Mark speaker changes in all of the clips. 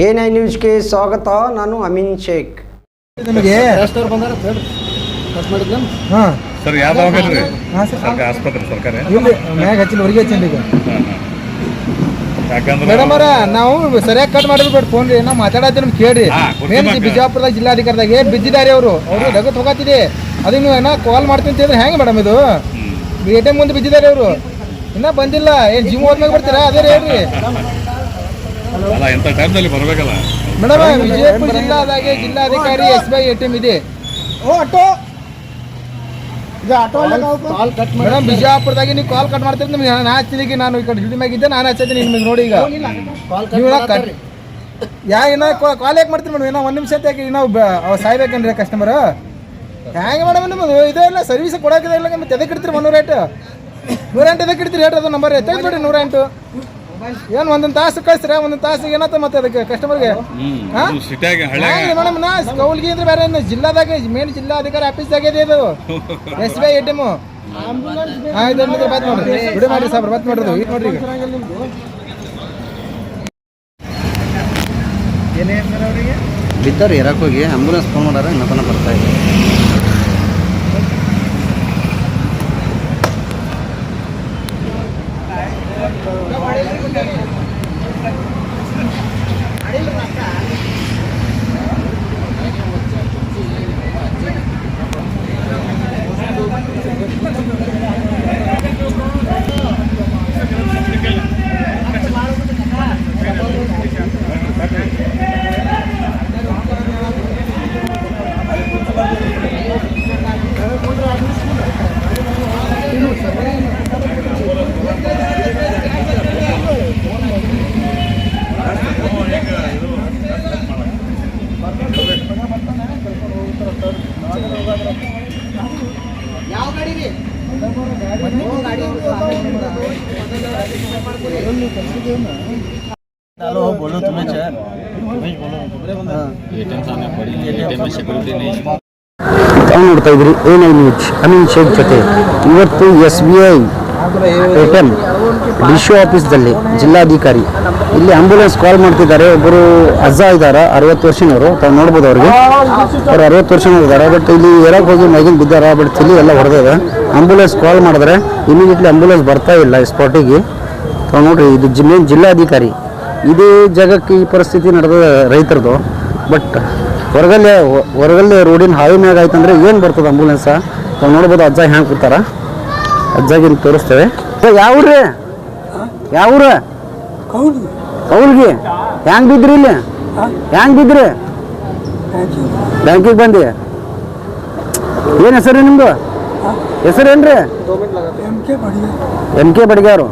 Speaker 1: A nine ನ್ಯೂಸ್ಗೆ ಸ್ವಾಗತ ನಾನು ಅಮೀನ್ ಶೇಖ್.
Speaker 2: ನಿಮಗೆ ಹಾಂ.
Speaker 3: ಸರ್ ಯಾವ ದವಾಖಾನೆ ರೀ
Speaker 2: ಸರ್.
Speaker 3: ಆಸ್ಪತ್ರೆ ಸರ್ಕಾರ?
Speaker 2: ಇಲ್ಲಿ ಮ್ಯಾಗ ಹಚ್ಚಿಲ್ಲ ಹೊರಗೆ ಹಚ್ಚಿಲ್ಲ ಈಗ.
Speaker 3: ಯಾಕಂದ್ರೆ
Speaker 2: ಮೇಡಮ್ ಅವರ ನಾವು ಸರಿಯಾಗಿ ಕಟ್ ಮಾಡಿರ್ಬೇಡಿ ಫೋನ್ ರೀ. ನಾವು ಮಾತಾಡತ್ತೀವಿ ನಿಮ್ಗೆ ಕೇಳ್ರಿ. ಮೇನ್
Speaker 3: ಮ್ಯಾಗ.
Speaker 2: ಬಿಜಾಪುರದಾಗ ಜಿಲ್ಲಾಧಿಕಾರಿದಾಗ ಏನ್ ಬಿದ್ದಿದ್ದಾರೆ ಅವರು. ಅವರು ಲಗತ್ ಹೋಗತ್ತಿದೆ ಅದಕ್ಕೆ ನೀವು ಏನೋ ಕಾಲ್ ಮಾಡ್ತೀನಿ ಅಂತ ಹೇಳಿದ್ರೆ ಹೆಂಗೆ ಮೇಡಮ್ ಇದು? ಎ ಟಿ ಎಂ ಮುಂದೆ ಬಿದ್ದಿದ್ದಾರೆ ಅವರು. ಇನ್ನ ಬಂದಿಲ್ಲ. ಏನು ಜಿಮ್ ಹೋದ್ಮೇಲೆ ಬರ್ತೀರಾ? ಅದೇ ರೀ. ಹೇಳ್ರಿ
Speaker 3: ಅಲ್ಲ ಎಂತ ಟೈಮ್ನಲ್ಲಿ ಬರಬೇಕಲ್ಲ?
Speaker 2: ಮೇಡಮ್ ವಿಜಯಪುರ ಜಿಲ್ಲಾದಾಗೆ ಜಿಲ್ಲಾಧಿಕಾರಿ S B I A T M ಇದೆ. ಮೇಡಮ್ ಬಿಜಾಪುರದಾಗೆ ನೀವು ಕಾಲ್ ಕಟ್ ಮಾಡ್ತೀರಿ ನಿಮ್ಗೆ ನಾನು ಹಚ್ಚಿದೀಗ ನಾನು ಈ ಕಡೆ ಡ್ಯೂಟಿ ಮ್ಯಾಗಿದ್ದೆ ನಾನು ಹಚ್ಚಿದ್ದೀನಿ ನಿಮಗೆ ನೋಡಿ ಈಗ. ನೀವು ಕಟ್ ಯಾ ಏನೋ ಕಾಲ್ ಯಾಕೆ ಮಾಡ್ತೀರಿ ಮೇಡಮ್ ಏನೋ ಒಂದು ನಿಮಿಷ ಯಾಕೆ? ಏನೋ ಅವ ಸಾಯ್ಬೇಕನ್ರಿ ಕಸ್ಟಮರ್ ಹೆಂಗೆ ಮೇಡಮ್ ನಿಮ್ಮದು? ಇದು ಇಲ್ಲ ಸರ್ವಿಸ್ ಕೊಡೋಕಿದೆ ಇಲ್ಲ ಮತ್ತೆ ಎದಕ್ಕೆ ಇಡ್ತೀರಿ? ಮುನ್ನೂರ ಎಂಟು. ನೂರ ಎಂಟು ಎದಕ್ಕೆ ಇಡ್ತೀರಿ? ಹೇಳ್ರಿ ಅದು ನಂಬರ್ ತೆಗೆದ್ಬಿಡ್ರಿ ನೂರ ಎಂಟು. ಏನು ಒಂದೊಂದು ತಾಸು ಕಳಿಸ್ರೆ ಒಂದೊಂದು ತಾಸು ಏನತ್ತ ಮತ್ತೆ ಅದಕ್ಕೆ ಕಸ್ಟಮರ್ಗೆ ಮೇಡಮ್ ನಾ ಕೌಲ್ಗಿ ಅಂದ್ರೆ ಬೇರೆ ಏನು ಜಿಲ್ಲಾದಾಗ ಮೇನ್ ಜಿಲ್ಲಾಧಿಕಾರಿ ಆಫೀಸ್ದಾಗ ಇದೆ ಇದು. S B I A T M ಹಾಂ ಇದು ಬಾತ್ ನೋಡ್ರಿ. ಬಿಡು ಮಾಡ್ರಿ ಸಾಬ್ರ ಬಾತ್ ನೋಡ್ರಿ ಇದು ನೋಡ್ರಿ ಈಗ.
Speaker 4: ಬಿದ್ದವ್ರು ಇರಕ್ಕೆ ಹೋಗಿ ಆಂಬುಲೆನ್ಸ್ ಫೋನ್ ಮಾಡಾರ ಇನ್ನೂ ತನಕ ಬರ್ತಾ ಇಲ್ಲ
Speaker 1: ತಾವು ನೋಡ್ತಾ ಇದ್ರಿ ನೈನ್ ನ್ಯೂಸ್? ಅಮೀನ್ ಶೇಖ್ ಜೊತೆ. ಇವತ್ತು S B I A T M D C ಆಫೀಸ್ದಲ್ಲಿ ಜಿಲ್ಲಾಧಿಕಾರಿ. ಇಲ್ಲಿ ಆಂಬ್ಯುಲೆನ್ಸ್ ಕಾಲ್ ಮಾಡ್ತಿದ್ದಾರೆ. ಒಬ್ಬರು ಅಜ್ಜ ಇದ್ದಾರೆ ಅರವತ್ತು ವರ್ಷನವರು. ತಾವು ನೋಡ್ಬೋದು ಅವ್ರಿಗೆ. ಅವ್ರು ಅರವತ್ತು ವರ್ಷನವ್ರು ಇದ್ದಾರೆ. ಬಟ್ ಇಲ್ಲಿ ಏರಕ್ಕೆ ಹೋಗಿ ಮೈಗಿನ ಬಿದ್ದಾರ? ಬಟ್ ತಿಳಿ ಎಲ್ಲ ಹೊಡೆದಿದೆ ಆಂಬುಲೆನ್ಸ್ ಕಾಲ್ ಮಾಡಿದ್ರೆ ಇಮಿಡಿಯೇಟ್ಲಿ ಆಂಬುಲೆನ್ಸ್ ಬರ್ತಾ ಇಲ್ಲ ಸ್ಪಾಟಿಗೆ. ತಾವು ನೋಡ್ರಿ ಇದು ಜಿಲ್ಲೆ ಜಿಲ್ಲಾಧಿಕಾರಿ. ಇದೇ ಜಾಗಕ್ಕೆ ಈ ಪರಿಸ್ಥಿತಿ ನಡೆದ ರೈತರದು. ಬಟ್ ಹೊರಗಲ್ಲೇ ಹೊರಗಲ್ಲೇ ರೋಡಿನ ಹಾವಿ ಮ್ಯಾಗ ಆಯ್ತಂದ್ರೆ ಏನು ಬರ್ತದೆ ಆಂಬುಲೆನ್ಸ? ತಾವು ನೋಡ್ಬೋದು ಅಜ್ಜ ಹ್ಯಾಂಗೆ ಕೂತಾರ. ಅಜ್ಜಾಗಿನ ತೋರಿಸ್ತೇವೆ. ಯಾವ್ರಿ ಯಾವ್ರ ಕೌಲ್ಗಿ. ಹ್ಯಾಂಗ್ ಬಿದ್ರಿ ಇಲ್ಲಿ? ಹ್ಯಾಂಗ್ ಬಿದ್ರಿ? ಬ್ಯಾಂಕಿಗೆ ಬಂದಿ? ಏನು ಹೆಸರು ನಿಮ್ದು? ಹೆಸರು ಏನ್ರಿ? ಎಂ ಕೆ ಬಡಿಗೆ ಅವರು.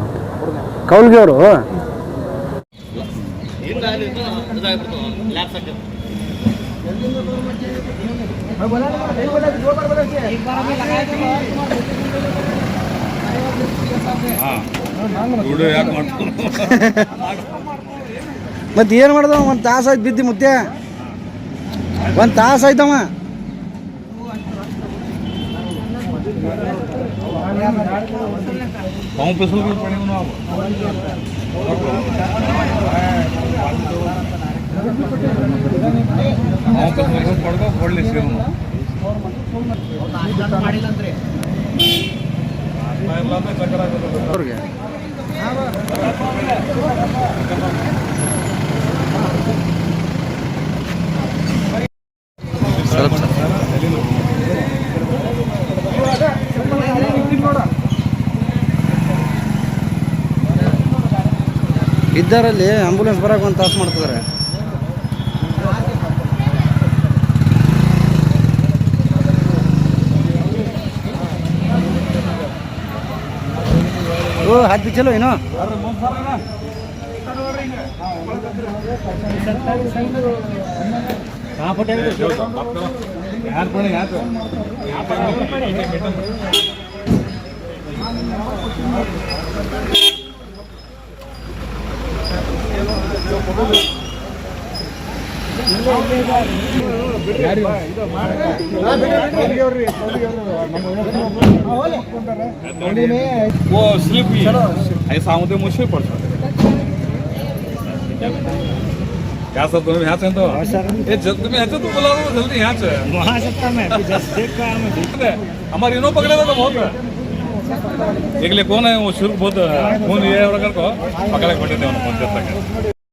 Speaker 1: ಕೌಲ್ಗಿ ಅವರು?
Speaker 4: ಮತ್ತೆ ಏನು ಮಾಡ್ದವ ಒಂದು ತಾಸು ಆಯ್ತು ಬಿದ್ದಿ ಮುದ್ದೆ ಒಂದು ತಾಸು ಆಯ್ತವ.
Speaker 3: ಮಾಡಿಲ್ಲ ಅಂದ್ರೆ
Speaker 4: ಅವ್ರಿಗೆ ಇದ್ದಾರಲ್ಲಿ ಆಂಬುಲೆನ್ಸ್ ಬರೋಕೆ ಒಂದು ತಾಸು ಮಾಡ್ತಿದ್ದಾರೆ ಓ ಹತ್ತು ಚಲೋ ಏನೋ
Speaker 3: ಯಾರು ಪಡೆ ಯಾರು वो स्लिप ही, है ऐसा होते मुझे पड़ सकता क्या सब तुम्हें यहाँ से तो ये जब तुम्हें यहाँ से तो बुला दो जल्दी यहाँ से
Speaker 5: वहाँ सकता मैं
Speaker 3: हमारे इनो पकड़े तो बहुत एक लिए कौन है। वो शुल्क बहुत खून ये और को पकड़े बैठे थे तक